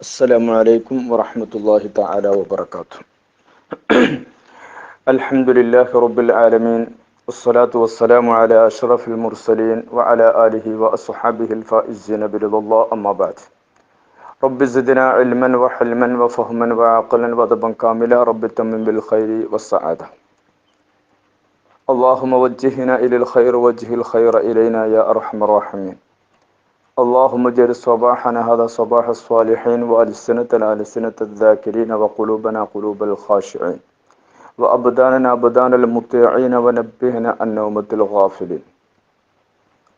السلام عليكم ورحمة الله تعالى وبركاته. الحمد لله رب العالمين والصلاة والسلام على أشرف المرسلين وعلى آله وأصحابه الفائزين برضا الله أما بعد. رب زدنا علما وحلما وفهما وعقلا وضبا كاملا رب تمم بالخير والسعادة. اللهم وجهنا إلى الخير وجه الخير إلينا يا أرحم الراحمين. اللهم اجعل صباحنا هذا صباح الصالحين وألسنتنا ألسنة الذاكرين وقلوبنا قلوب الخاشعين. وأبداننا أبدان المطيعين ونبهنا عن نومة الغافلين.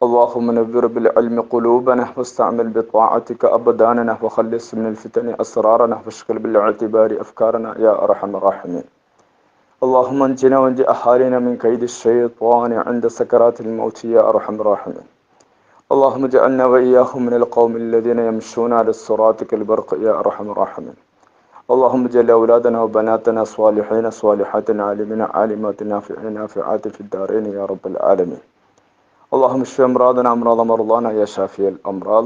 اللهم نبر بالعلم قلوبنا واستعمل بطاعتك أبداننا وخلص من الفتن أسرارنا واشغل بالاعتبار أفكارنا يا أرحم الراحمين. اللهم انجنا وانج أهالينا من كيد الشيطان عند سكرات الموت يا أرحم الراحمين. اللهم اجعلنا وإياهم من القوم الذين يمشون على الصراط كالبرق يا أرحم الراحمين اللهم اجعل أولادنا وبناتنا صالحين صالحات عالمين عالمات نافعين نافعات في الدارين يا رب العالمين اللهم اشف أمراضنا أمراض مرضانا يا شافي الأمراض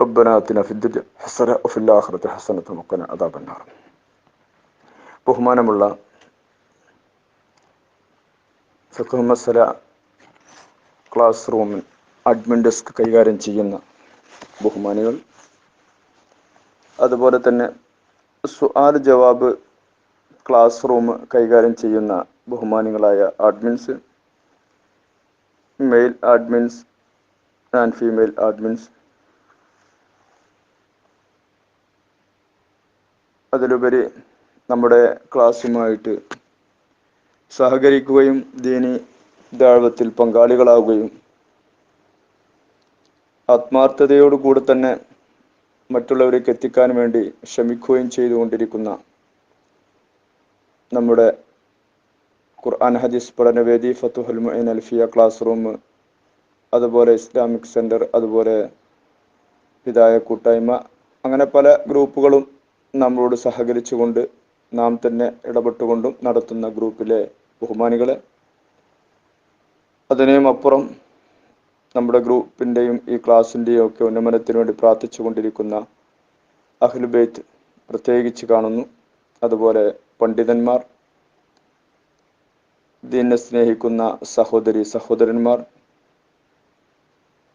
ربنا آتنا في الدنيا حسنة وفي الآخرة حسنة وقنا عذاب النار ബഹുമാനമുള്ള ഫിഖ് മസല ക്ലാസ് റൂമിൽ admin desk കൈകാര്യം ചെയ്യുന്ന ബഹുമാനികൾ. അതുപോലെ തന്നെ സുആൽ ജവാബ് ക്ലാസ് റൂം കൈകാര്യം ചെയ്യുന്ന ബഹുമാനികളായ admins male admins and female admins അതിലുപരി നമ്മുടെ ക്ലാസ്സുമായിട്ട് സഹകരിക്കുകയും ദീനി ദാഴ്വത്തിൽ പങ്കാളികളാവുകയും ആത്മാർത്ഥതയോടുകൂടി തന്നെ മറ്റുള്ളവരേക്ക് എത്തിക്കാൻ വേണ്ടി ശ്രമിക്കുകയും ചെയ്തുകൊണ്ടിരിക്കുന്ന നമ്മുടെ ഖുർആൻ ഹദീസ് പഠനവേദി ഫത്തുഹുൽ മൊയിൻ അൽഫിയ ക്ലാസ് റൂം അതുപോലെ ഇസ്ലാമിക് സെന്റർ അതുപോലെ ഹിതായ കൂട്ടായ്മ അങ്ങനെ പല ഗ്രൂപ്പുകളും നമ്മളോട് സഹകരിച്ചുകൊണ്ട് നാം തന്നെ ഇടപെട്ടുകൊണ്ടും നടത്തുന്ന ഗ്രൂപ്പിലെ ബഹുമാനികളെ അതിനെയും അപ്പുറം നമ്മുടെ ഗ്രൂപ്പിന്റെയും ഈ ക്ലാസ്സിന്റെയും ഒക്കെ ഉന്നമനത്തിന് വേണ്ടി പ്രാർത്ഥിച്ചു കൊണ്ടിരിക്കുന്ന അഹ്ലുബൈത്ത് പ്രത്യേകിച്ച് കാണുന്നു. അതുപോലെ പണ്ഡിതന്മാർ ദീനെ സ്നേഹിക്കുന്ന സഹോദരി സഹോദരന്മാർ.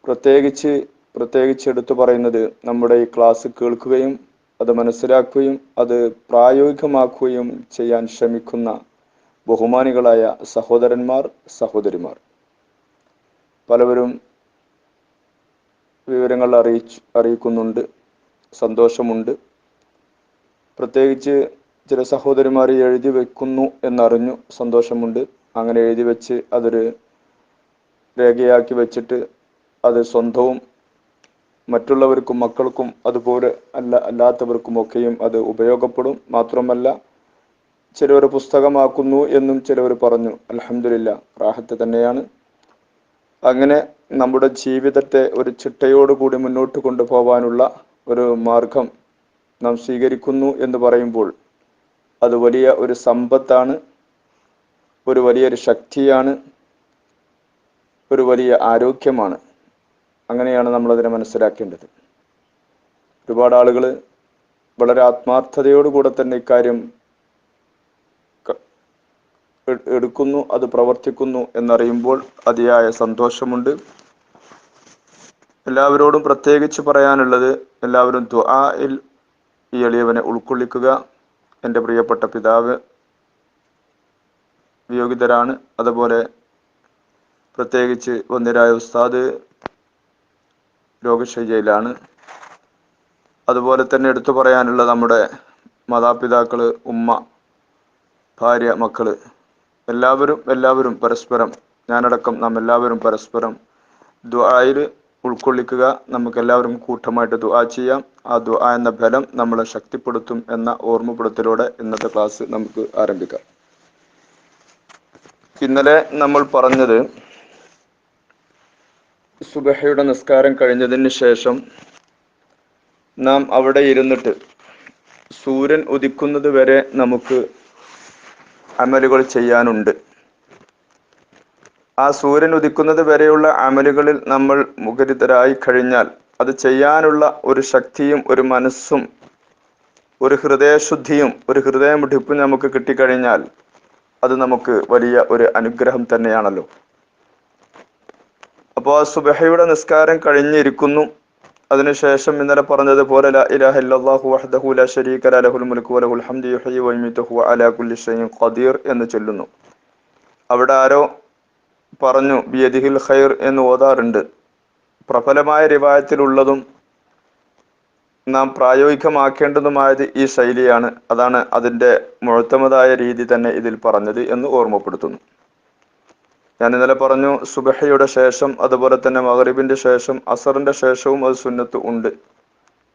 പ്രത്യേകിച്ച് പ്രത്യേകിച്ച് എടുത്തു പറയുന്നത് നമ്മുടെ ഈ ക്ലാസ് കേൾക്കുകയും അത് മനസ്സിലാക്കുകയും അത് പ്രായോഗികമാക്കുകയും ചെയ്യാൻ ശ്രമിക്കുന്ന ബഹുമാനികളായ സഹോദരന്മാർ സഹോദരിമാർ. പലവരും വിവരങ്ങൾ അറിയിച്ചു അറിയിക്കുന്നുണ്ട്. സന്തോഷമുണ്ട്. പ്രത്യേകിച്ച് ചില സഹോദരിമാർ എഴുതി വെക്കുന്നു എന്നറിഞ്ഞു സന്തോഷമുണ്ട്. അങ്ങനെ എഴുതി വെച്ച് അതൊരു രേഖയാക്കി വെച്ചിട്ട് അത് സ്വന്തവും മറ്റുള്ളവർക്കും മക്കൾക്കും അതുപോലെ അല്ല അല്ലാത്തവർക്കും ഒക്കെയും അത് ഉപയോഗപ്പെടും. മാത്രമല്ല ചിലവർ പുസ്തകമാക്കുന്നു എന്നും ചിലവർ പറഞ്ഞു. അലഹമില്ല റാഹത്ത് തന്നെയാണ്. അങ്ങനെ നമ്മുടെ ജീവിതത്തെ ഒരു ചിട്ടയോടുകൂടി മുന്നോട്ട് കൊണ്ടുപോകാനുള്ള ഒരു മാർഗം നാം സ്വീകരിക്കുന്നു എന്ന് പറയുമ്പോൾ അത് വലിയ ഒരു സമ്പത്താണ് ഒരു വലിയൊരു ശക്തിയാണ് ഒരു വലിയ ആരോഗ്യമാണ്. അങ്ങനെയാണ് നമ്മളതിനെ മനസ്സിലാക്കേണ്ടത്. ഒരുപാട് ആളുകൾ വളരെ ആത്മാർത്ഥതയോടുകൂടെ തന്നെ ഇക്കാര്യം എടുക്കുന്നു അത് പ്രവർത്തിക്കുന്നു എന്നറിയുമ്പോൾ അതിയായ സന്തോഷമുണ്ട്. എല്ലാവരോടും പ്രത്യേകിച്ച് പറയാനുള്ളത് എല്ലാവരും ദ്വായിൽ ഈ എളിയവനെ ഉൾക്കൊള്ളിക്കുക. എന്റെ പ്രിയപ്പെട്ട പിതാവ് വിയോഗിതരാണ് അതുപോലെ പ്രത്യേകിച്ച് വന്നിരായ ഉസ്താദ് രോഗശയ്യയിലാണ്. അതുപോലെ തന്നെ എടുത്തു പറയാനുള്ള നമ്മുടെ മാതാപിതാക്കൾ ഉമ്മ ഭാര്യ മക്കൾ എല്ലാവരും എല്ലാവരും പരസ്പരം ഞാനടക്കം നാം എല്ലാവരും പരസ്പരം ദുആയിൽ ഉൾക്കൊള്ളിക്കുക. നമുക്ക് എല്ലാവരും കൂട്ടമായിട്ട് ദുആ ചെയ്യാം. ആ ദുആ എന്ന ഫലം നമ്മളെ ശക്തിപ്പെടുത്തും എന്ന ഓർമ്മപ്പെടുത്തലോടെ ഇന്നത്തെ ക്ലാസ് നമുക്ക് ആരംഭിക്കാം. ഇന്നലെ നമ്മൾ പറഞ്ഞത് സുബഹയുടെ നിസ്കാരം കഴിഞ്ഞതിന് ശേഷം നാം അവിടെ ഇരുന്നിട്ട് സൂര്യൻ ഉദിക്കുന്നത് വരെ നമുക്ക് അമലുകൾ ചെയ്യാനുണ്ട്. ആ സൂര്യൻ ഉദിക്കുന്നത് വരെയുള്ള അമലുകളിൽ നമ്മൾ മുഖരിതരായി കഴിഞ്ഞാൽ അത് ചെയ്യാനുള്ള ഒരു ശക്തിയും ഒരു മനസ്സും ഒരു ഹൃദയശുദ്ധിയും ഒരു ഹൃദയമുടിപ്പും നമുക്ക് കിട്ടിക്കഴിഞ്ഞാൽ അത് നമുക്ക് വലിയ ഒരു അനുഗ്രഹം തന്നെയാണല്ലോ. അപ്പോൾ സുബഹയുടെ നിസ്കാരം കഴിഞ്ഞിരിക്കുന്നു. അതിനുശേഷം ഇന്നലെ പറഞ്ഞതുപോലെ ലാ ഇലാഹ ഇല്ലല്ലാഹു വഹ്ദഹു ലാ ശരീക ലഹുൽ മുൽക്കു വലഹുൽ ഹംദു യുഹ്യി വയുമീതു ഹുവ അലാ കുല്ലി ഷൈഇൻ ഖദീർ എന്ന് ചൊല്ലുന്നു. അവിടെ ആരോ പറഞ്ഞു ബിയദിഹിൽ ഖൈർ എന്ന് ഓതാറുണ്ട്. പ്രബലമായ റിവായത്തിലുള്ളതും നാം പ്രായോഗികമാക്കേണ്ടതുമായത് ഈ ശൈലിയാണ്. അതാണ് അതിന്റെ മുഴുത്തമതായ രീതി തന്നെ ഇതിൽ പറഞ്ഞത് എന്ന് ഓർമ്മപ്പെടുത്തുന്നു. ഞാൻ ഇന്നലെ പറഞ്ഞു സുബഹയുടെ ശേഷം അതുപോലെ തന്നെ മഗ്രിബിന്റെ ശേഷം അസറിന്റെ ശേഷവും അത് സുന്നത്ത് ഉണ്ട്.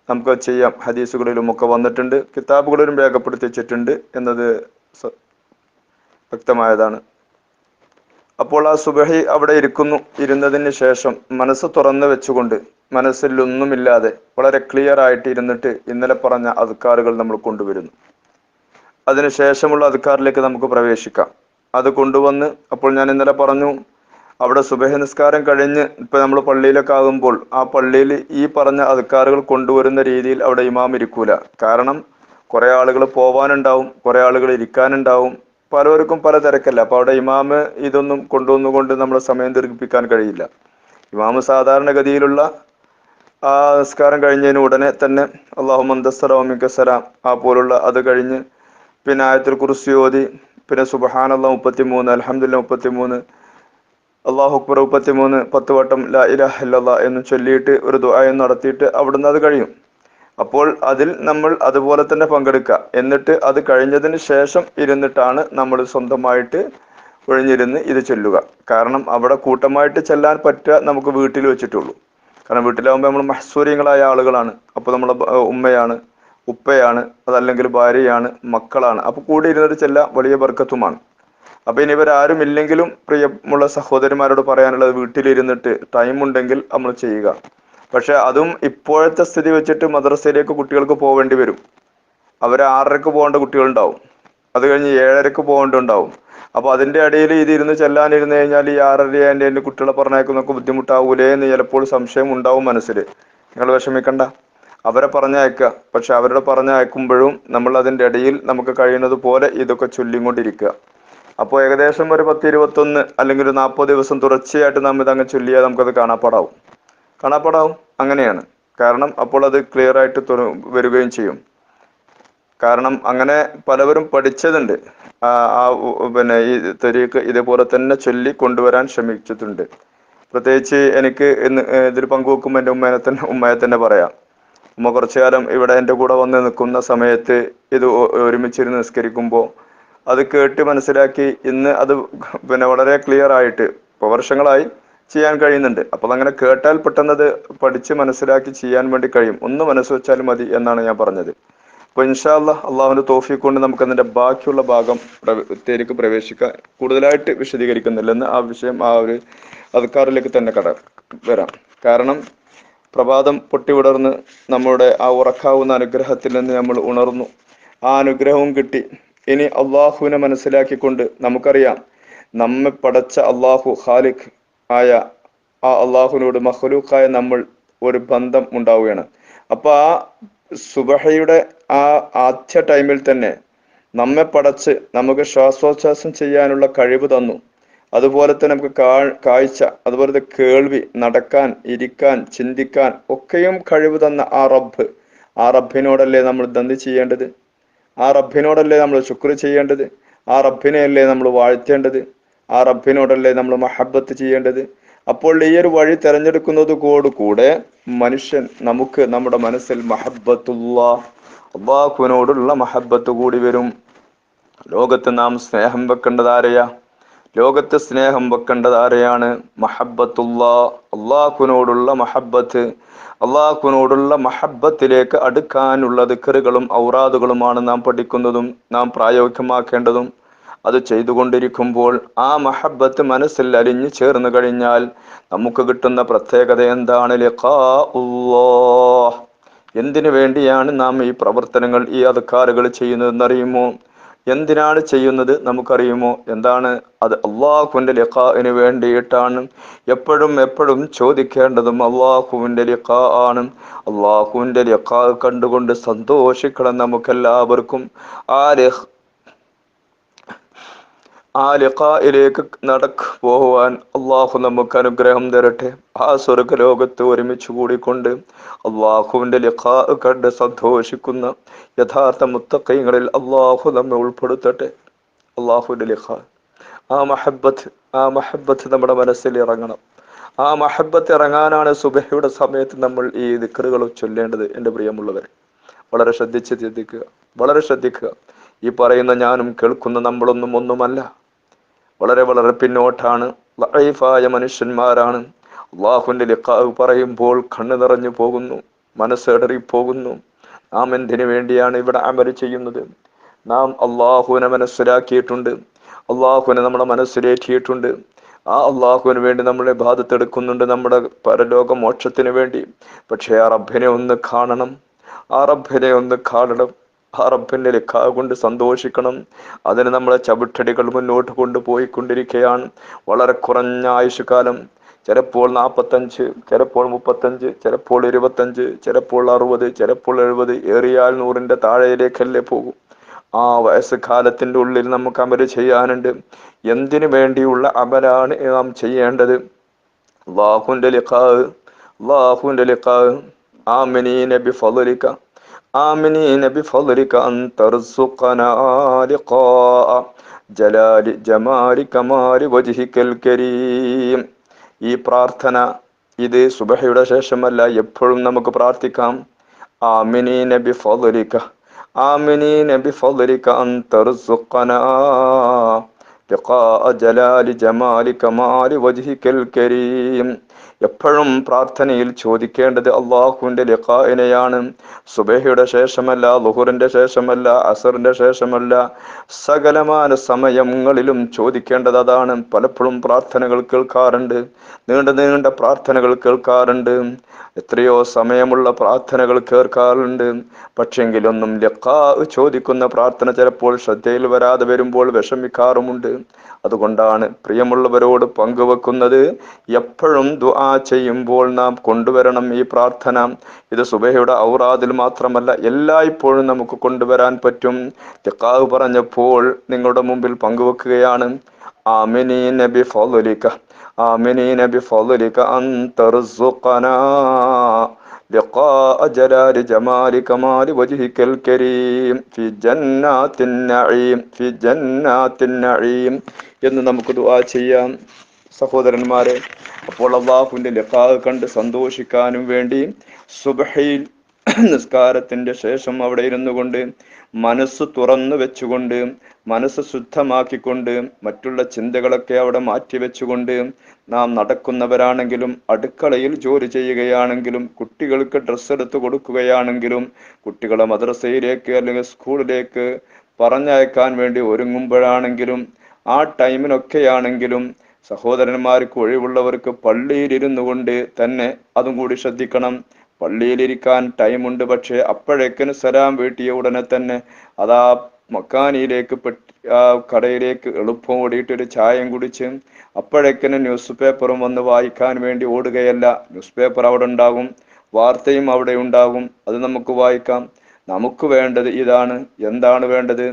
നമുക്ക് ചെയ്യാം. ഹദീസുകളിലും ഒക്കെ വന്നിട്ടുണ്ട്. കിതാബുകളിലും രേഖപ്പെടുത്തി വെച്ചിട്ടുണ്ട് എന്നത് വ്യക്തമായതാണ്. അപ്പോൾ ആ സുബഹി അവിടെ ഇരിക്കുന്നു. ഇരുന്നതിന് ശേഷം മനസ്സ് തുറന്നു വെച്ചുകൊണ്ട് മനസ്സിൽ ഒന്നുമില്ലാതെ വളരെ ക്ലിയർ ആയിട്ട് ഇരുന്നിട്ട് ഇന്നലെ പറഞ്ഞ അധികാറുകൾ നമ്മൾ കൊണ്ടുവരുന്നു. അതിനുശേഷമുള്ള അധികാറിലേക്ക് നമുക്ക് പ്രവേശിക്കാം. അത് കൊണ്ടുവന്ന് അപ്പോൾ ഞാൻ ഇന്നലെ പറഞ്ഞു അവിടെ സുബഹ നിസ്കാരം കഴിഞ്ഞ് ഇപ്പൊ നമ്മൾ പള്ളിയിലൊക്കെ ആകുമ്പോൾ ആ പള്ളിയിൽ ഈ പറഞ്ഞ അധികാറുകൾ കൊണ്ടുവരുന്ന രീതിയിൽ അവിടെ ഇമാം ഇരിക്കൂല. കാരണം കുറെ ആളുകൾ പോവാനുണ്ടാവും കുറെ ആളുകൾ ഇരിക്കാനുണ്ടാവും. പലവർക്കും പല തിരക്കല്ല. അപ്പൊ അവിടെ ഇമാമ് ഇതൊന്നും കൊണ്ടുവന്നുകൊണ്ട് നമ്മൾ സമയം ദീർഘിപ്പിക്കാൻ കഴിയില്ല. ഇമാമ് സാധാരണഗതിയിലുള്ള ആ നിസ്കാരം കഴിഞ്ഞതിന് ഉടനെ തന്നെ അള്ളാഹു മന്ദസ്സലാമിക്കസലാം ആ പോലുള്ള അത് കഴിഞ്ഞ് പിന്നെ ആയത്തിൽ കുറിച്ച് ഓതി പിന്നെ സുബഹാനല്ല മുപ്പത്തി മൂന്ന് അലഹമില്ല മുപ്പത്തി മൂന്ന് അള്ളാഹു അക്ബർ മുപ്പത്തി മൂന്ന് പത്ത് വട്ടം ലാ ഇലാഹ ഇല്ലല്ലാ എന്ന് ചൊല്ലിയിട്ട് ഒരു ദുആയും നടത്തിയിട്ട് അവിടുന്ന് അത് കഴിയും. അപ്പോൾ അതിൽ നമ്മൾ അതുപോലെ തന്നെ പങ്കെടുക്കുക. എന്നിട്ട് അത് കഴിഞ്ഞതിന് ശേഷം ഇരുന്നിട്ടാണ് നമ്മൾ സ്വന്തമായിട്ട് ഒഴിഞ്ഞിരുന്ന് ഇത് ചൊല്ലുക. കാരണം അവിടെ കൂട്ടമായിട്ട് ചെല്ലാൻ പറ്റുക നമുക്ക് വീട്ടിൽ വെച്ചിട്ടുള്ളൂ. കാരണം വീട്ടിലാവുമ്പോൾ നമ്മൾ മഹസൂര്യങ്ങളായ ആളുകളാണ്. അപ്പോൾ നമ്മളെ ഉമ്മയാണ്. ഉപ്പയാണ് അതല്ലെങ്കിൽ ഭാര്യയാണ് മക്കളാണ്. അപ്പോൾ കൂടെ ഇരുന്നിട്ട് ചെല്ല വലിയ ബർക്കത്തുമാണ്. അപ്പൊ ഇനി ഇവരാരും ഇല്ലെങ്കിലും പ്രിയമുള്ള സഹോദരിമാരോട് പറയാനുള്ളത് വീട്ടിലിരുന്നിട്ട് ടൈം ഉണ്ടെങ്കിൽ നമ്മൾ ചെയ്യുക. പക്ഷെ അതും ഇപ്പോഴത്തെ സ്ഥിതി വെച്ചിട്ട് മദ്രസയിലേക്ക് കുട്ടികൾക്ക് പോവേണ്ടി വരും. അവർ ആറരക്ക് പോകേണ്ട കുട്ടികളുണ്ടാവും. അത് കഴിഞ്ഞ് ഏഴരക്ക് പോകേണ്ടുണ്ടാവും അപ്പൊ അതിന്റെ ഇടയിൽ ഇത് ഇരുന്ന് ചെല്ലാനിരുന്ന് കഴിഞ്ഞാൽ ഈ ആറര എന്റെ കുട്ടികളെ പറഞ്ഞേക്കുന്നൊക്കെ ബുദ്ധിമുട്ടാവൂലേ എന്ന് ചിലപ്പോൾ സംശയം ഉണ്ടാവും മനസ്സിൽ നിങ്ങൾ വിഷമിക്കണ്ട. അവരെ പറഞ്ഞയക്കുക. പക്ഷെ അവരുടെ പറഞ്ഞയക്കുമ്പോഴും നമ്മൾ അതിന്റെ ഇടയിൽ നമുക്ക് കഴിയുന്നത് പോലെ ഇതൊക്കെ ചൊല്ലിക്കൊണ്ടിരിക്കുക അപ്പോൾ ഏകദേശം ഒരു പത്ത് ഇരുപത്തൊന്ന് അല്ലെങ്കിൽ ഒരു നാൽപ്പത് ദിവസം തുടർച്ചയായിട്ട് നാം ഇതങ്ങ് ചൊല്ലിയാൽ നമുക്കത് കാണാപ്പാടാവും. കാണാപ്പാടാവും? അങ്ങനെയാണ്. കാരണം അപ്പോൾ അത് ക്ലിയർ ആയിട്ട് വരികയും ചെയ്യും. കാരണം അങ്ങനെ പലവരും പഠിച്ചതുണ്ട്. ആ പിന്നെ ഈ തെരീക്ക് ഇതേപോലെ തന്നെ ചൊല്ലി കൊണ്ടുവരാൻ ശ്രമിച്ചിട്ടുണ്ട്. പ്രത്യേകിച്ച് എനിക്ക് ഇന്ന് ഇതിൽ പങ്കുവെക്കുമ്പോൾ എന്റെ ഉമ്മയെ തന്നെ ഉമ്മയെ തന്നെ പറയാം. ഉമ്മ കുറച്ചു കാലം ഇവിടെ എന്റെ കൂടെ വന്ന് നിൽക്കുന്ന സമയത്ത് ഇത് ഒരുമിച്ചിരുന്ന് നിസ്കരിക്കുമ്പോൾ അത് കേട്ട് മനസ്സിലാക്കി ഇന്ന് അത് പിന്നെ വളരെ ക്ലിയർ ആയിട്ട് ഇപ്പോൾ വർഷങ്ങളായി ചെയ്യാൻ കഴിയുന്നുണ്ട്. അപ്പോൾ അങ്ങനെ കേട്ടാൽ പെട്ടെന്ന് അത് പഠിച്ച് മനസ്സിലാക്കി ചെയ്യാൻ വേണ്ടി കഴിയും. ഒന്ന് മനസ്സ് വെച്ചാൽ മതി എന്നാണ് ഞാൻ പറഞ്ഞത്. അപ്പോൾ ഇൻഷാല്ല അള്ളാഹുവിന്റെ തോഫിക്ക് കൊണ്ട് നമുക്ക് അതിന്റെ ബാക്കിയുള്ള ഭാഗം പ്രവ- പ്രവേശിക്കാൻ കൂടുതലായിട്ട് വിശദീകരിക്കുന്നില്ലെന്ന് ആ വിഷയം ആ ഒരു അധികാറിലേക്ക് തന്നെ കട വരാം. കാരണം പ്രഭാതം പൊട്ടിവിടർന്ന് നമ്മുടെ ആ ഉറക്കാവുന്ന അനുഗ്രഹത്തിൽ നിന്ന് നമ്മൾ ഉണർന്നു. ആ അനുഗ്രഹവും കിട്ടി. ഇനി അള്ളാഹുവിനെ മനസ്സിലാക്കിക്കൊണ്ട് നമുക്കറിയാം നമ്മെ പടച്ച അള്ളാഹു ഖാലിഖ് ആയ ആ അള്ളാഹുവിനോട് മഹലൂഖായ നമ്മൾ ഒരു ബന്ധം ഉണ്ടാവുകയാണ്. അപ്പൊ ആ സുബഹയുടെ ആ ആദ്യ ടൈമിൽ തന്നെ നമ്മെ പടച്ച് നമുക്ക് ശ്വാസോച്ഛ്വാസം ചെയ്യാനുള്ള കഴിവ് തന്നു. അതുപോലെ തന്നെ നമുക്ക് കാഴ്ച അതുപോലെ കേൾവി നടക്കാൻ ഇരിക്കാൻ ചിന്തിക്കാൻ ഒക്കെയും കഴിവ് തന്ന ആ റബ്ബ്. ആ റബ്ബിനോടല്ലേ നമ്മൾ ദന്തി ചെയ്യേണ്ടത്? ആ റബ്ബിനോടല്ലേ നമ്മൾ ശുക്ർ ചെയ്യേണ്ടത്? ആ റബ്ബിനെയല്ലേ നമ്മൾ വാഴ്ത്തേണ്ടത്? ആ റബ്ബിനോടല്ലേ നമ്മൾ മഹബത്ത് ചെയ്യേണ്ടത്? അപ്പോൾ ഈ ഒരു വഴി തെരഞ്ഞെടുക്കുന്നത് കൂടെ മനുഷ്യൻ നമുക്ക് നമ്മുടെ മനസ്സിൽ മഹബത്തുള്ള അള്ളാഹുവിനോടുള്ള മഹബത്ത് കൂടി വരും. ലോകത്ത് നാം സ്നേഹം വെക്കേണ്ടത് ആരെയാ? ലോകത്ത് സ്നേഹം വെക്കേണ്ടത് ആരെയാണ്? മഹബത്തുള്ള അള്ളാഹുവിനോടുള്ള മഹബത്ത് അള്ളാഹുവിനോടുള്ള മഹബത്തിലേക്ക് അടുക്കാനുള്ള ദിക്കറുകളും ഔറാദുകളുമാണ് നാം പഠിക്കുന്നതും നാം പ്രായോഗികമാക്കേണ്ടതും. അത് ചെയ്തുകൊണ്ടിരിക്കുമ്പോൾ ആ മഹബത്ത് മനസ്സിൽ അലിഞ്ഞു ചേർന്ന് കഴിഞ്ഞാൽ നമുക്ക് കിട്ടുന്ന പ്രത്യേകത എന്താണ്? എന്തിനു വേണ്ടിയാണ് നാം ഈ പ്രവർത്തനങ്ങൾ ഈ അധികാറുകൾ ചെയ്യുന്നതെന്നറിയുമോ? എന്തിനാണ് ചെയ്യുന്നത് നമുക്കറിയുമോ? എന്താണ് അത് അള്ളാഹുവിന്റെ ലിഖാവിന് വേണ്ടിയിട്ടാണ്. എപ്പോഴും എപ്പോഴും ചോദിക്കേണ്ടതും അള്ളാഹുവിന്റെ ലിഖാ ആണ്. അള്ളാഹുവിന്റെ ലിഖാ കണ്ടുകൊണ്ട് സന്തോഷിക്കണം നമുക്കെല്ലാവർക്കും. ആ ആ ലിഖായിലേക്ക് നടക്ക് പോകുവാൻ അള്ളാഹു നമുക്ക് അനുഗ്രഹം തരട്ടെ. ആ സ്വർഗ ലോകത്ത് ഒരുമിച്ച് കൂടിക്കൊണ്ട് അള്ളാഹുവിന്റെ ലിഖാ കണ്ട് സന്തോഷിക്കുന്ന യഥാർത്ഥ മുത്തക്കൈകളിൽ അള്ളാഹു നമ്മെ ഉൾപ്പെടുത്തട്ടെ. അള്ളാഹുവിന്റെ ലിഖാ. ആ മഹബത്ത് ആ മഹബത്ത് നമ്മുടെ മനസ്സിൽ ഇറങ്ങണം. ആ മഹബത്ത് ഇറങ്ങാനാണ് സുബഹയുടെ സമയത്ത് നമ്മൾ ഈ ദിക്കറുകൾ ചൊല്ലേണ്ടത് എന്റെ പ്രിയമുള്ളവരെ. വളരെ ശ്രദ്ധിച്ച് ചിന്തിക്കുക വളരെ ശ്രദ്ധിക്കുക. ഈ പറയുന്ന ഞാനും കേൾക്കുന്ന നമ്മളൊന്നും ഒന്നുമല്ല. വളരെ വളരെ പിന്നോട്ടാണ്. ലൈഫായ മനുഷ്യന്മാരാണ്. അള്ളാഹുവിന്റെ ലിഖാവ് പറയുമ്പോൾ കണ്ണു നിറഞ്ഞു പോകുന്നു മനസ്സേടറി പോകുന്നു നാം എന്തിനു വേണ്ടിയാണ് ഇവിടെ അമൽ ചെയ്യുന്നത്? നാം അള്ളാഹുവിനെ മനസ്സിലാക്കിയിട്ടുണ്ട്. അള്ളാഹുവിനെ നമ്മുടെ മനസ്സിലേറ്റിയിട്ടുണ്ട്. ആ അള്ളാഹുവിന് വേണ്ടി നമ്മളെ ബാധത്തെടുക്കുന്നുണ്ട് നമ്മുടെ പരലോക മോക്ഷത്തിന് വേണ്ടി. പക്ഷേ ആ റബ്ബിനെ ഒന്ന് കാണണം. ആ റബ്ബിനെ ഒന്ന് കാണണം. ആ റബ്ബിന്റെ ലിഖാ കൊണ്ട് സന്തോഷിക്കണം. അതിന് നമ്മളെ ചവിട്ടടികൾ മുന്നോട്ട് കൊണ്ടുപോയിക്കൊണ്ടിരിക്കുകയാണ്. വളരെ കുറഞ്ഞ ആയുഷ്കാലം ചിലപ്പോൾ നാൽപ്പത്തഞ്ച് ചിലപ്പോൾ മുപ്പത്തഞ്ച് ചിലപ്പോൾ ഇരുപത്തഞ്ച് ചിലപ്പോൾ അറുപത് ചിലപ്പോൾ എഴുപത് ഏറിയാൽ നൂറിന്റെ താഴെയിലേക്കല്ലേ പോകും. ആ വയസ്സ് കാലത്തിന്റെ ഉള്ളിൽ നമുക്ക് അമൽ ചെയ്യാനുണ്ട്. എന്തിനു വേണ്ടിയുള്ള അമലാണ് നാം ചെയ്യേണ്ടത്? അള്ളാഹുവിന്റെ ലിഖാ ആ ലിഖാ. നബി ബിഫളിക آمنين بفضلك أن ترزقنا لقاء جلال جمال كمال വജിഹിക്കൽ കരീം ഈ പ്രാർത്ഥന ഇത് സുബഹയുടെ ശേഷമല്ല എപ്പോഴും നമുക്ക് പ്രാർത്ഥിക്കാം. ആമിനി നബി ഫലിക്ക ആമിനി നബി ഫലിക്ക അന്തർസുഖന ജലാലി ജമാലി കമാലി വജിഹിക്കൽ കരീം. എപ്പോഴും പ്രാർത്ഥനയിൽ ചോദിക്കേണ്ടത് അള്ളാഹുവിന്റെ ലിഖായിനെയാണ് സുബഹയുടെ ശേഷമല്ല ലുഹുറിന്റെ ശേഷമല്ല അസറിന്റെ ശേഷമല്ല. സകലമാന സമയങ്ങളിലും ചോദിക്കേണ്ടത് അതാണ്. പലപ്പോഴും പ്രാർത്ഥനകൾ കേൾക്കാറുണ്ട്. നീണ്ട നീണ്ട പ്രാർത്ഥനകൾ കേൾക്കാറുണ്ട്. എത്രയോ സമയമുള്ള പ്രാർത്ഥനകൾ കേൾക്കാറുണ്ട്. പക്ഷെങ്കിലൊന്നും ലക്കാ ചോദിക്കുന്ന പ്രാർത്ഥന ചിലപ്പോൾ ശ്രദ്ധയിൽ വരാതെ വരുമ്പോൾ വിഷമിക്കാറുമുണ്ട്. അതുകൊണ്ടാണ് പ്രിയമുള്ളവരോട് പങ്കുവെക്കുന്നത്. എപ്പോഴും ദുആ ചെയ്യുമ്പോൾ നാം കൊണ്ടുവരണം ഈ പ്രാർത്ഥന. ഇത് സുബഹയുടെ ഔറാദിൽ മാത്രമല്ല എല്ലായ്പ്പോഴും നമുക്ക് കൊണ്ടുവരാൻ പറ്റും. തിക്കാവ് പറഞ്ഞപ്പോൾ നിങ്ങളുടെ മുമ്പിൽ പങ്കുവെക്കുകയാണ്. آمنين بفضلك آمنين بفضلك أن ترزقنا എന്ന് നമുക്ക് ദുആ ചെയ്യാം. സഹോദരന്മാരെ അപ്പോൾ അള്ളാഹുവിന്റെ ലഖാ കണ്ട് സന്തോഷിക്കാനും വേണ്ടി സുബഹയിൽ നിസ്കാരത്തിന്റെ ശേഷം അവിടെ ഇരുന്നു കൊണ്ട് മനസ്സ് തുറന്നു വെച്ചുകൊണ്ട് മനസ്സ് ശുദ്ധമാക്കിക്കൊണ്ട് മറ്റുള്ള ചിന്തകളൊക്കെ അവിടെ മാറ്റി വെച്ചുകൊണ്ട് നാം നടക്കുന്നവരാണെങ്കിലും അടുക്കളയിൽ ജോലി ചെയ്യുകയാണെങ്കിലും കുട്ടികൾക്ക് ഡ്രസ്സ് എടുത്ത് കൊടുക്കുകയാണെങ്കിലും കുട്ടികളെ മദ്രസയിലേക്ക് അല്ലെങ്കിൽ സ്കൂളിലേക്ക് പറഞ്ഞയക്കാൻ വേണ്ടി ഒരുങ്ങുമ്പോഴാണെങ്കിലും ആ ടൈമിനൊക്കെയാണെങ്കിലും സഹോദരന്മാർക്ക് ഒഴിവുള്ളവർക്ക് പള്ളിയിലിരുന്നു കൊണ്ട് തന്നെ അതും കൂടി ശ്രദ്ധിക്കണം. പള്ളിയിലിരിക്കാൻ ടൈമുണ്ട് പക്ഷേ അപ്പോഴേക്കിന് സലാം വീട്ടിയ ഉടനെ തന്നെ അതാ മക്കാനിയിലേക്ക് കടയിലേക്ക് എളുപ്പം ഓടിയിട്ട് ഒരു ചായയും കുടിച്ച് അപ്പോഴേക്കിന് ന്യൂസ് പേപ്പറും വന്ന് വായിക്കാൻ വേണ്ടി ഓടുകയല്ല. ന്യൂസ് പേപ്പർ അവിടെ ഉണ്ടാകും. വാർത്തയും അവിടെ ഉണ്ടാകും. അത് നമുക്ക് വായിക്കാം. നമുക്ക് വേണ്ടത് ഇതാണ്. എന്താണ് വേണ്ടത്?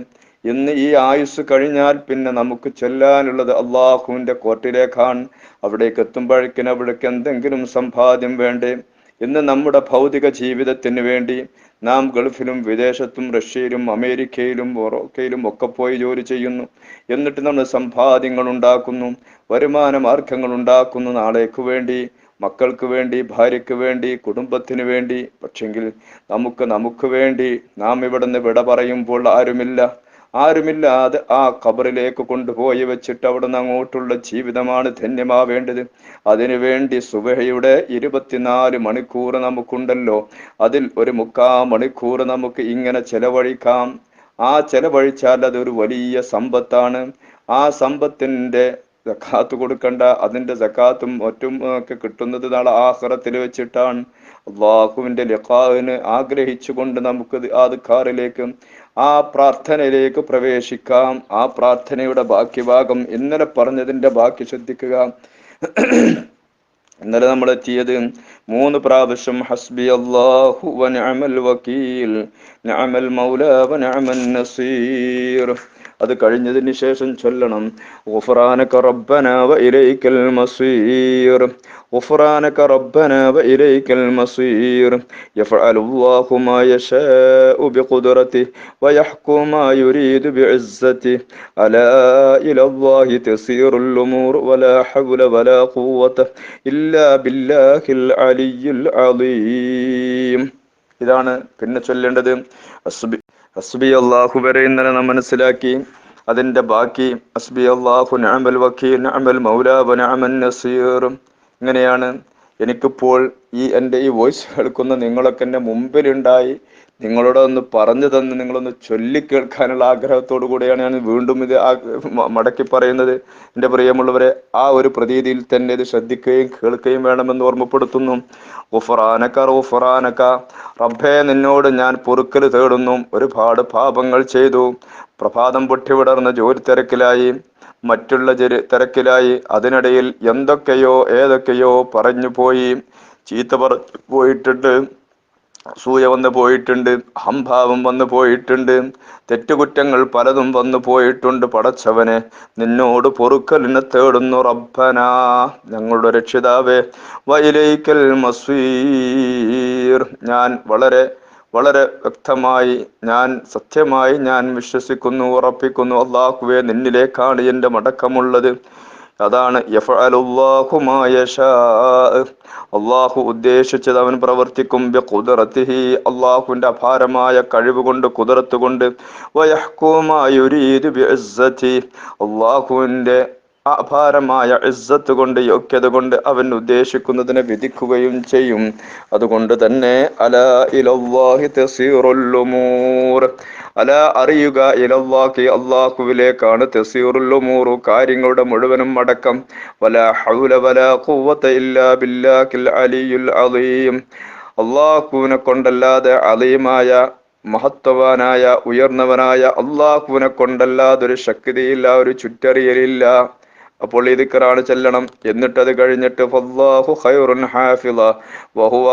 ഇന്ന് ഈ ആയുസ് കഴിഞ്ഞാൽ പിന്നെ നമുക്ക് ചെല്ലാനുള്ളത് അള്ളാഹുവിന്റെ കോർട്ടിലേക്കാണ്. അവിടേക്ക് എത്തുമ്പോഴേക്കിന് അവിടേക്ക് എന്തെങ്കിലും സമ്പാദ്യം വേണ്ടേ? ഇന്ന് നമ്മുടെ ഭൗതിക ജീവിതത്തിന് വേണ്ടി നാം ഗൾഫിലും വിദേശത്തും റഷ്യയിലും അമേരിക്കയിലും മൊറോക്കയിലും ഒക്കെ പോയി ജോലി ചെയ്യുന്നു. എന്നിട്ട് നമ്മൾ സമ്പാദ്യങ്ങൾ ഉണ്ടാക്കുന്നു വരുമാന മാർഗങ്ങൾ ഉണ്ടാക്കുന്നു നാളേക്ക് വേണ്ടി മക്കൾക്ക് വേണ്ടി ഭാര്യയ്ക്ക് വേണ്ടി കുടുംബത്തിന് വേണ്ടി. പക്ഷെങ്കിൽ നമുക്ക് നമുക്ക് വേണ്ടി നാം ഇവിടുന്ന് വിട പറയുമ്പോൾ ആരുമില്ല. ആരുമില്ലാതെ ആ ഖബറിലേക്ക് കൊണ്ടുപോയി വെച്ചിട്ട് അവിടുന്ന് അങ്ങോട്ടുള്ള ജീവിതമാണ് ധന്യമാവേണ്ടത്. അതിനുവേണ്ടി സുബഹയുടെ ഇരുപത്തിനാല് മണിക്കൂർ നമുക്കുണ്ടല്ലോ. അതിൽ ഒരു മുക്കാ മണിക്കൂർ നമുക്ക് ഇങ്ങനെ ചെലവഴിക്കാം. ആ ചെലവഴിച്ചാൽ അതൊരു വലിയ സമ്പത്താണ്. ആ സമ്പത്തിന്റെ സക്കാത്ത് കൊടുക്കണ്ട അതിന്റെ സക്കാത്തും മറ്റും ഒക്കെ കിട്ടുന്നത് നാളെ ആഹ്റത്തിൽ വെച്ചിട്ടാണ്. അള്ളാഹുവിന്റെ ലിഖാവിന് ആഗ്രഹിച്ചുകൊണ്ട് നമുക്ക് ആദ്ക്കാറിലേക്ക് ആ പ്രാർത്ഥനയിലേക്ക് പ്രവേശിക്കാം. ആ പ്രാർത്ഥനയുടെ ബാക്കി ഭാഗം ഇന്നലെ പറഞ്ഞതിന്റെ ബാക്കി ശ്രദ്ധിക്കുക. ഇന്നലെ നമ്മൾ എത്തിയത് മൂന്ന് പ്രാവശ്യം. ഹസ്ബി അള്ളാഹു വ നിഅമൽ നസീർ. അത് കഴിഞ്ഞതിന് ശേഷം ചൊല്ലണം غفرانك ربنا وإليك المصير غفرانك ربنا وإليك المصير يفعل الله ما يشاء بقدرته ويحكم ما يريد بعزته ألا إلى الله تسير الأمور ولا حول ولا قوة إلا بالله العلي العظيم ഇതാണ് പിന്നെ ചൊല്ലേണ്ടത് അസ്ബി അള്ളാഹു വരെ ഇന്നലെ നാം മനസ്സിലാക്കി. അതിന്റെ ബാക്കി അസ്ബി അള്ളാഹു നഅമൽ വക്കീൽ നഅമൽ മൗലാബ നഅമൻ നസീർ. ഇങ്ങനെയാണ് എനിക്കിപ്പോൾ ഈ എന്റെ ഈ വോയിസ് കേൾക്കുന്ന നിങ്ങളൊക്കെ എന്റെ മുമ്പിലുണ്ടായി നിങ്ങളോട് ഒന്ന് പറഞ്ഞു തന്ന് നിങ്ങളൊന്ന് ചൊല്ലി കേൾക്കാനുള്ള ആഗ്രഹത്തോടു കൂടിയാണ് ഞാൻ വീണ്ടും ഇത് മടക്കി പറയുന്നത്. എന്റെ പ്രിയമുള്ളവരെ ആ ഒരു പ്രതീതിയിൽ തന്നെ ഇത് ശ്രദ്ധിക്കുകയും കേൾക്കുകയും വേണമെന്ന് ഓർമ്മപ്പെടുത്തുന്നു. ഉഫറാനക്ക റൂഫറാനക്ക റബ്ബേ നിന്നോട് ഞാൻ പൊറുക്കൽ തേടുന്നു. ഒരുപാട് പാപങ്ങൾ ചെയ്തു. പ്രഭാതം പൊട്ടിവിടർന്ന ജോലി തിരക്കിലായി. മറ്റുള്ള തിരക്കിലായി. അതിനിടയിൽ എന്തൊക്കെയോ ഏതൊക്കെയോ പറഞ്ഞു പോയി. ചീത്ത പറ പോയിട്ടുണ്ട്. അസൂയ വന്നു പോയിട്ടുണ്ട് അഹംഭാവം വന്നു പോയിട്ടുണ്ട് തെറ്റുകുറ്റങ്ങൾ പലതും വന്നു പോയിട്ടുണ്ട് പടച്ചവനെ. നിന്നോട് പൊറുക്കലിനെ തേടുന്നു റബ്ബനാ. ഞങ്ങളുടെ രക്ഷിതാവേ വൈലൈക്കൽ മസ്വീർ ഞാൻ വളരെ വളരെ വ്യക്തമായി ഞാൻ സത്യമായി ഞാൻ വിശ്വസിക്കുന്നു ഉറപ്പിക്കുന്നു. അള്ളാഹുവെ നിന്നിലേക്കാണ് എന്റെ മടക്കമുള്ളത്. അതാണ്. അള്ളാഹു ഉദ്ദേശിച്ചത് അവൻ പ്രവർത്തിക്കും. അള്ളാഹുവിന്റെ അപാരമായ കഴിവ് കൊണ്ട് കുതിരത്ത് കൊണ്ട്. അപാരമായ ഇസ്സത്ത് കൊണ്ട് യോഗ്യത കൊണ്ട് അവൻ ഉദ്ദേശിക്കുന്നതിനെ വിധിക്കുകയും ചെയ്യും. അതുകൊണ്ട് തന്നെ അല ഇലവാഹി തസീറുല്ലുമൂർ അല അറിയുക ഇലവാക്കി അള്ളാഹുവിലേക്കാണ് തസീറുല്ലുമൂറു കാര്യങ്ങളുടെ മുഴുവനും അടക്കം. വല ഹൗല വല ഖുവത ഇല്ലാ ബില്ലാഹിൽ അലിയുൽ അലീം. അള്ളാഹുവിനെ കൊണ്ടല്ലാതെ അലീമായ മഹത്വവാനായ ഉയർന്നവനായ അള്ളാഹുവിനെ കൊണ്ടല്ലാതൊരു ശക്തിയില്ല ഒരു ചുറ്ററിയലില്ല. അപ്പോൾ ഈ ദിക്കറാണ് ചെല്ലണം. എന്നിട്ട് അത് കഴിഞ്ഞിട്ട് ഫല്ലാഹു വഹുവ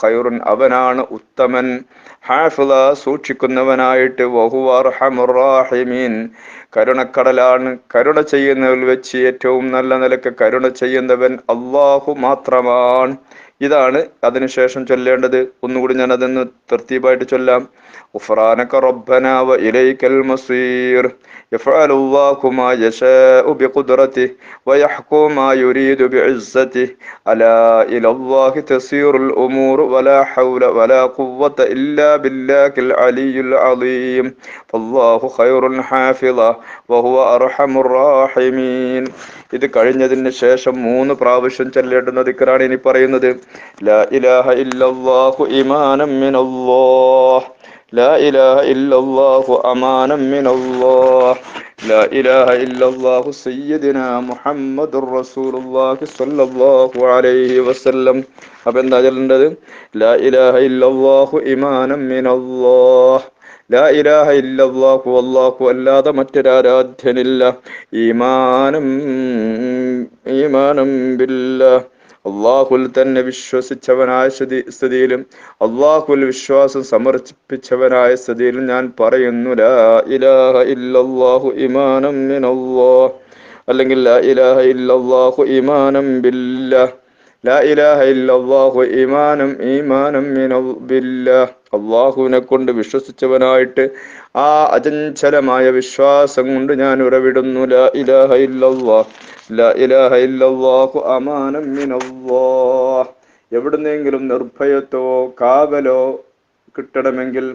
ഖൈറുൻ അവനാണ് ഉത്തമൻ. ഹാഫിള സൂക്ഷിക്കുന്നവനായിട്ട് കരുണക്കടലാണ് കരുണ ചെയ്യുന്നവൽ വെച്ച് ഏറ്റവും നല്ല നിലയ്ക്ക് കരുണ ചെയ്യുന്നവൻ അള്ളാഹു മാത്രമാണ്. ഇതാണ് അതിനുശേഷം ചൊല്ലേണ്ടത്. ഒന്നുകൂടി ഞാൻ അതൊന്ന് തർത്തീബായിട്ട് ചൊല്ലാം. غفرانك ربنا وإليك المصير يفعل الله ما يشاء بقدرته ويحكم ما يريد بعزته ألا إلى الله تسير الأمور ولا حول ولا قوة إلا بالله العلي العظيم فالله خير حافظا وهو أرحم الراحمين ഇത് കഴിഞ്ഞതിന് ശേഷം മൂന്ന് പ്രാവശ്യം ചൊല്ലേണ്ടുന്ന ദിക്കറാണ് ഇനി പറയുന്നത് ലാ ഇലാഹ ഇല്ലല്ലാഹു ഇമാനം മിനല്ലാഹ് لا إله إلا الله أمانا من الله لا إله إلا الله سيدنا محمد رسول الله صلى الله عليه وسلم അപ്പം എന്താ ചൊല്ലേണ്ടത് ലാ ഇലാഹ ഇല്ലല്ലാഹു ഇമാനം മിനല്ലാഹ് ലാ ഇലാഹ ഇല്ലല്ലാഹു അല്ലാഹു അല്ലാതെ മറ്റൊരാരാധ്യനില്ല ഈമാനം ഈമാനം ബില്ലാഹ് അള്ളാഹുൽ തന്നെ വിശ്വസിച്ചവനായ സ്ഥിതി സ്ഥിതിയിലും അള്ളാഹുൽ വിശ്വാസം സമർപ്പിച്ചവനായ സ്ഥിതിയിലും ഞാൻ പറയുന്നു ലാ ഇലാഹ ഇല്ലല്ലാഹു ഇമാനം മിനല്ലാഹ് അല്ലെങ്കിൽ ലാ ഇലാഹ ഇല്ലല്ലാഹു ഇമാനം ബില്ലാഹ് ലാ ഇലാഹ ഇല്ലല്ലാഹു ഈമാനം ഈമാനം മിനൽ ബില്ലാഹ് അള്ളാഹുവിനെ കൊണ്ട് വിശ്വസിച്ചവനായിട്ട് ആ അചഞ്ചലമായ വിശ്വാസം കൊണ്ട് ഞാൻ ഉറവിടുന്നു. ലാ ഇലാഹ ഇല്ലല്ലാഹ്. ലാ ഇലാഹ ഇല്ലല്ലാഹു മിനല്ലാഹ്. എവിടുന്നെങ്കിലും നിർഭയത്തോ കാവലോ കിട്ടണമെങ്കിൽ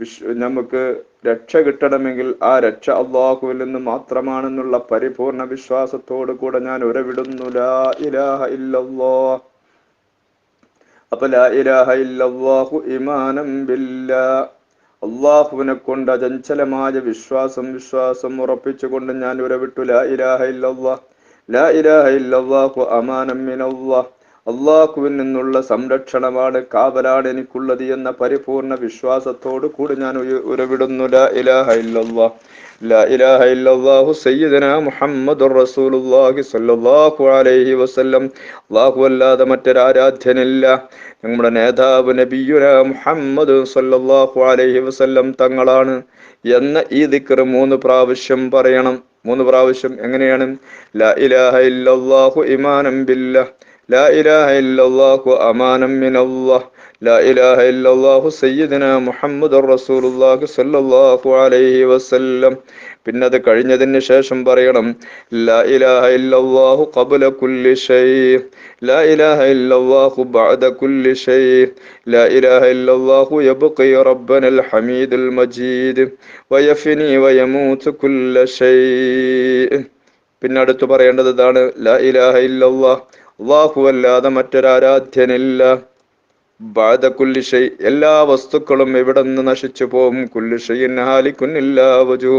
വിശ്വ നമുക്ക് രക്ഷ കിട്ടണമെങ്കിൽ ആ രക്ഷ അള്ളാഹുവിൽ നിന്ന് മാത്രമാണെന്നുള്ള പരിപൂർണ വിശ്വാസത്തോടു കൂടെ ഞാൻ ഉരവിടുന്നു ലാ ഇലാഹ അപ്പൊ ലാ ഇലാഹ ഇല്ലല്ലാഹു ഇമാനം ബില്ലാ അള്ളാഹുവിനെ കൊണ്ട് അചഞ്ചലമായ വിശ്വാസം വിശ്വാസം ഉറപ്പിച്ചുകൊണ്ട് ഞാൻ ഉരവിട്ടു ലാ ഇലാഹ ഇല്ലല്ലാഹ് ലാ ഇലാഹ ഇല്ലല്ലാഹു അമാനം മിനല്ലാഹ് അള്ളാഹുവിൽ നിന്നുള്ള സംരക്ഷണമാണ് കാവലാണ് എനിക്കുള്ളത് എന്ന പരിപൂർണ വിശ്വാസത്തോടു കൂടി ഞാൻ ഉരവിടുന്നു. ലാ ഇലാഹ ലാ ഇലാഹ ഇല്ലല്ലാഹു മുഹമ്മദുർ റസൂലുള്ളാഹി സ്വല്ലല്ലാഹു അലൈഹി വസല്ലം. അല്ലാഹു അല്ലാതെ മറ്റൊരാരാധ്യനില്ല. നമ്മുടെ നേതാവ് നബിയുന മുഹമ്മദ് സ്വല്ലല്ലാഹു അലൈഹി വസല്ലം തങ്ങളാണ്. എന്ന ഈ ദിക്ർ മൂന്ന് പ്രാവശ്യം പറയണം. മൂന്ന് പ്രാവശ്യം എങ്ങനെയാണ്? ലാ ഇലാഹ ഇല്ലല്ലാഹു ഇമാനം ബില്ലാഹ്. لا إله إلا الله أمانا من الله لا إله إلا الله سيدنا محمد رسول الله صلى الله عليه وسلم പിന്നെ അത് കഴിഞ്ഞതിന് ശേഷം പറയണം ലാ ഇലാഹ ഇല്ലല്ലാഹു ഖബ്ല കുല്ലി ഷൈ ലാ ഇലാഹ ഇല്ലല്ലാഹു ബഅദ കുല്ലി ഷൈ ലാ ഇലാഹ ഇല്ലല്ലാഹു യബ്ഖി റബ്ബനൽ ഹമീദുൽ മജീദ് വയഫ്നി വയമൂത്ത് കുല്ല ഷൈ പിന്നെ അടുത്ത് പറയേണ്ടത് ഇതാണ് ലാ ഇലാഹ ഇല്ലല്ലാഹ് അള്ളാഹു അല്ലാതെ മറ്റൊരാരാധ്യനില്ല ബാധ കുല്ലിഷ എല്ലാ വസ്തുക്കളും എവിടെ നിന്ന് നശിച്ചു പോവും. കുല്ലി ഷൈൻ ഹാലിക്കുന്നില്ല വജു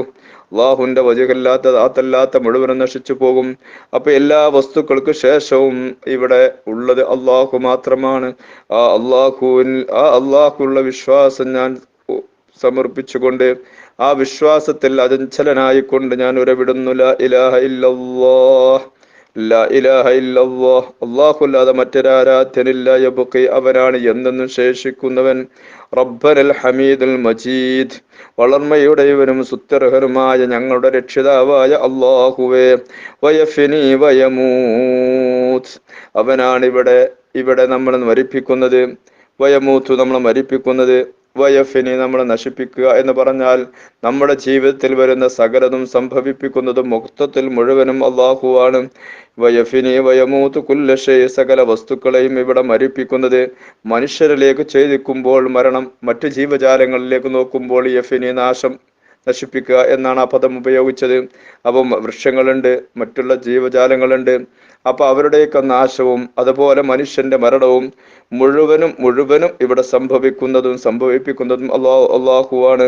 അള്ളാഹുവിന്റെ വജുകല്ലാത്ത ആത്തല്ലാത്ത മുഴുവനും നശിച്ചു പോകും. അപ്പൊ എല്ലാ വസ്തുക്കൾക്ക് ശേഷവും ഇവിടെ ഉള്ളത് അള്ളാഹു മാത്രമാണ്. ആ അള്ളാഹുവിൽ ആ അള്ളാഹുള്ള വിശ്വാസം ഞാൻ സമർപ്പിച്ചുകൊണ്ട് ആ വിശ്വാസത്തിൽ അചഞ്ചലനായിക്കൊണ്ട് ഞാൻ ഉരവിടുന്നു. ലാ ഇലാഹ ഇല്ലല്ലാഹ്. അല്ലാഹുല്ലാതെ മറ്റൊരാരാധ്യനില്ല. യബുക്കി അവനാണ് എന്നെന്നും ശേഷിക്കുന്നവൻ. റബ്ബനൽ ഹമീദുൽ മജീദ്. വളർമ്മയുടെവനും സുത്യർഹനുമായ ഞങ്ങളുടെ രക്ഷിതാവായ അള്ളാഹുവേ വയഫിനി വയമൂത്ത് അവനാണ് ഇവിടെ ഇവിടെ നമ്മൾ മരിപ്പിക്കുന്നത്. വയമൂത്തു നമ്മൾ മരിപ്പിക്കുന്നത്. വയഫിനി നമ്മളെ നശിപ്പിക്കുക എന്ന് പറഞ്ഞാൽ നമ്മുടെ ജീവിതത്തിൽ വരുന്ന സകലതും സംഭവിപ്പിക്കുന്നതും മൊത്തത്തിൽ മുഴുവനും അള്ളാഹുവാണ് വയഫിനെ വയമൂത്ത് കുല്ലഷേ സകല വസ്തുക്കളെയും ഇവിടെ മരിപ്പിക്കുന്നത് മനുഷ്യരിലേക്ക് ചെയ്തിക്കുമ്പോൾ മരണം മറ്റു ജീവജാലങ്ങളിലേക്ക് നോക്കുമ്പോൾ യഫിനെ നാശം നശിപ്പിക്കുക എന്നാണ് ആ പദം ഉപയോഗിച്ചത്. അപ്പം വൃക്ഷങ്ങളുണ്ട് മറ്റുള്ള ജീവജാലങ്ങളുണ്ട്. അപ്പൊ അവരുടെയൊക്കെ നാശവും അതുപോലെ മനുഷ്യന്റെ മരണവും മുഴുവനും മുഴുവനും ഇവിടെ സംഭവിക്കുന്നതും സംഭവിപ്പിക്കുന്നതും അള്ളാഹു അള്ളാഹുവാണ്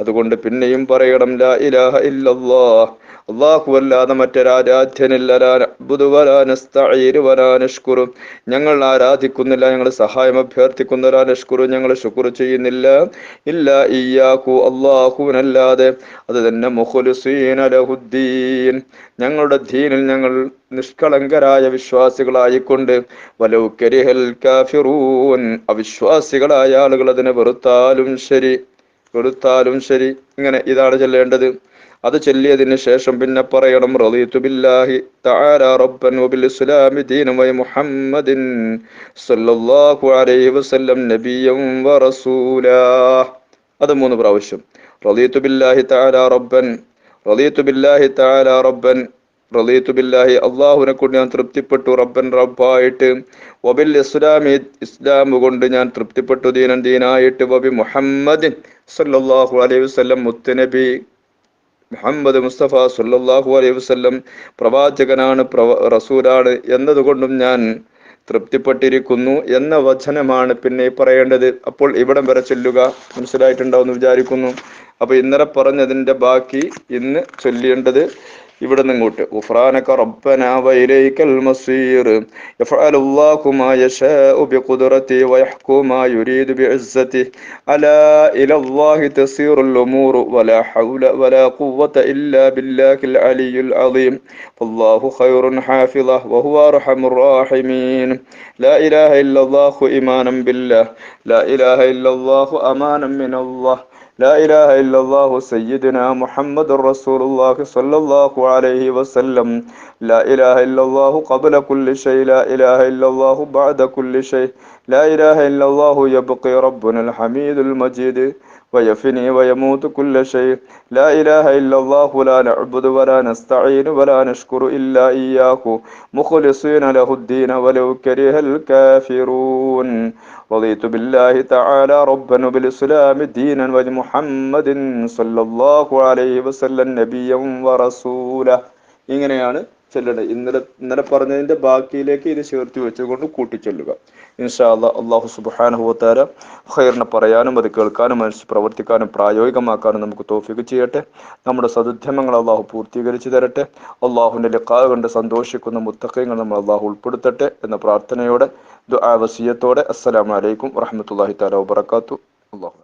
അതുകൊണ്ട് പിന്നെയും പറയണം ലാ ഇലാഹ ഇല്ലല്ലാഹ്. അള്ളാഹു അല്ലാതെ മറ്റൊരാരാധ്യനില്ല ഞങ്ങൾ ആരാധിക്കുന്നില്ല ഞങ്ങൾ സഹായം അഭ്യർത്ഥിക്കുന്നവരാ നഷ്കുറു ഞങ്ങൾ ശുക്ർ ചെയ്യുന്നില്ല. ഇല്ല ഇയാക്കു അള്ളാഹുവിനല്ലാതെ അത് തന്നെ ഞങ്ങളുടെ ദീനിൽ ഞങ്ങൾ നിഷ്കളങ്കരായ വിശ്വാസികളായിക്കൊണ്ട് വലൗ കരിഹൽ കാഫിറൂൻ. അവിശ്വാസികളായ ആളുകൾ അതിനെ വെറുത്താലും ശരി വെറുത്താലും ശരി. ഇങ്ങനെ ഇതാണ് ചെല്ലേണ്ടത്. അത് ചൊല്ലിയതിന് ശേഷം പിന്നെ പറയണം റളിയതു ബില്ലാഹി തആല റബ്ബൻ വബിൽ ഇസ്ലാമി ദീനൻ വ മുഹമ്മദിൻ സല്ലല്ലാഹു അലൈഹി വസല്ലം നബിയൻ വ റസൂല. അത് മൂന്ന് പ്രാവശ്യം. റളിയതു ബില്ലാഹി തആല റബ്ബൻ റളിയതു ബില്ലാഹി തആല റബ്ബൻ റളിതു ബില്ലാഹി അള്ളാഹുവിനെ കൊണ്ട് ഞാൻ തൃപ്തിപ്പെട്ടു റബ്ബൻ റബ്ബായിട്ട്. വബിൽ ഇസ്ലാമി ഇസ്ലാം കൊണ്ട് ഞാൻ തൃപ്തിപ്പെട്ടു ദീനൻ ദീനായിട്ട്. വബി മുഹമ്മദിൻ സല്ലല്ലാഹു അലൈഹി വസല്ലം മുത്തുനബി. മുഹമ്മദ് മുസ്തഫ സുല്ലാഹു അലൈഹി വസല്ലം പ്രവാചകനാണ് പ്രവ റസൂലാണ് എന്നതുകൊണ്ടും ഞാൻ തൃപ്തിപ്പെട്ടിരിക്കുന്നു എന്ന വചനമാണ് പിന്നെ പറയേണ്ടത്. അപ്പോൾ ഇവിടം വരെ ചൊല്ലുക. മനസ്സിലായിട്ടുണ്ടാവും എന്ന് വിചാരിക്കുന്നു. അപ്പൊ ഇന്നലെ പറഞ്ഞതിന്റെ ബാക്കി ഇന്ന് ചൊല്ലേണ്ടത് ഇവിടെ നിങ്ങോട്ട് ഉഫ്രാനക റബ്ബന വൈലൈക്കൽ മസീർ يفعل الله ما يشاء بقدرته ويحكم ما يريد بعزته ألا إلى الله تسير الأمور ولا حول ولا قوة إلا بالله العلي العظيم فالله خير حافظه وهو أرحم الراحمين لا إله إلا الله إيمانا بالله لا إله إلا الله أمانا من الله لا إله إلا الله سيدنا محمد رسول الله صلى الله عليه وسلم لا إله إلا الله قبل كل شيء لا إله إلا الله بعد كل شيء لا إله إلا الله يبقي ربنا الحميد المجيد ويفني ويموت كل شيء لا إله إلا الله لا نعبد ولا نستعين ولا نشكر إلا إياه مخلصين له الدين ولو كره الكافرون رضيت بالله تعالى ربا وبالإسلام دينا وبمحمد صلى الله عليه وسلم نبيا ورسولا ഇങ്ങനെയാണ് ചെല്ലണം ഇന്നലെ ഇന്നലെ പറഞ്ഞതിന്റെ ബാക്കിയിലേക്ക് ഇത് ചേർത്ത് വെച്ചുകൊണ്ട് കൂട്ടിച്ചൊല്ലുക ഇൻഷാ അല്ലാ അള്ളാഹു സുബാനുഭവത്താര ഖൈറിനെ പറയാനും അത് കേൾക്കാനും മനസ്സിൽ പ്രവർത്തിക്കാനും പ്രായോഗികമാക്കാനും നമുക്ക് തോഫിക്ക് ചെയ്യട്ടെ നമ്മുടെ സദുദ്യമങ്ങൾ അള്ളാഹു പൂർത്തീകരിച്ചു തരട്ടെ അള്ളാഹുവിന്റെ ലക്കാവ് കണ്ട് സന്തോഷിക്കുന്ന മുത്തക്കങ്ങൾ നമ്മൾ അള്ളാഹു ഉൾപ്പെടുത്തട്ടെ എന്ന പ്രാർത്ഥനയോടെ ദുആ വസിയത്തോടെ അസ്സലാമു അലൈക്കും വറഹ്മത്തുള്ളാഹി തആല വബറകാത്തു അള്ളാഹു